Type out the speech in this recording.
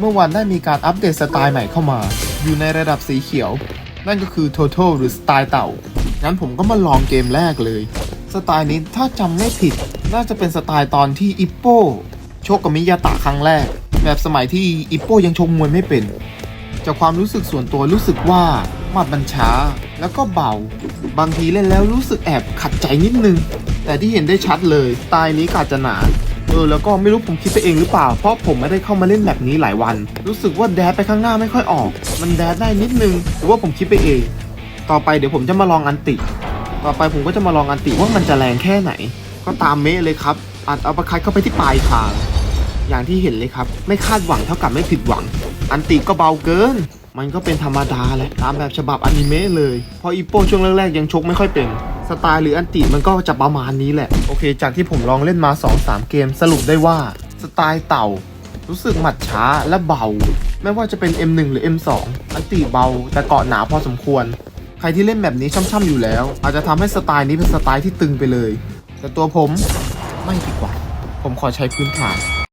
เมื่อวานได้มีการอัปเดตสไตล์ใหม่เข้ามา อยู่ในระดับสีเขียว นั่นก็คือ Total หรือสไตล์เต่า งั้นผมก็มาลองเกมแรกเลย สไตล์นี้ถ้าจำไม่ผิด น่าจะเป็นสไตล์ตอนที่อิปโป้ชกกับมิยาตะครั้งแรก แบบสมัยที่อิปโป้ยังชกมวยไม่เป็น จากความรู้สึกส่วนตัวรู้สึกว่าหมัดมันช้า แล้วก็เบา บางทีเล่นแล้วรู้สึกแอบขัดใจนิดนึง แต่ที่เห็นได้ชัดเลยสไตล์นี้กาจะหนา ออแล้วก็ไม่รู้ผมคิดไปเองหรือเปล่า เพราะผมไม่ได้เข้ามาเล่นแบบนี้หลายวัน รู้สึกว่าแดดไปข้างหน้าไม่ค่อยออก มันแดดได้นิดนึงหรือว่าผมคิดไปเอง ต่อไปเดี๋ยวผมจะมาลองอันติ ต่อไปผมก็จะมาลองอันติว่ามันจะแรงแค่ไหน ก็ตามเมะเลยครับอัดอัปร์คัดเข้าไปที่ปลายคางอย่างที่เห็นเลยครับ ไม่คาดหวังเท่ากับไม่ผิดหวัง อันติก็เบาเกิน มันก็เป็นธรรมดาแหละตามแบบฉบับอนิเมะเลยเพออีโป้ช่วงแรกๆยังชกไม่ค่อยเป็น สไตล์หรืออันติมันก็จะประมาณนี้แหละ โอเค จากที่ผมลองเล่นมา 2-3 เกมสรุปได้ว่าสไตล์เต่า รู้สึกหมัดช้าและเบา ไม่ว่าจะเป็น M1 หรือ M2 อันติเบา แต่เกาะหนาพอสมควร ใครที่เล่นแบบนี้ช่ำๆอยู่แล้ว อาจจะทำให้สไตล์นี้เป็นสไตล์ที่ตึงไปเลย แต่ตัวผมไม่ดีกว่า ผมขอใช้พื้นฐาน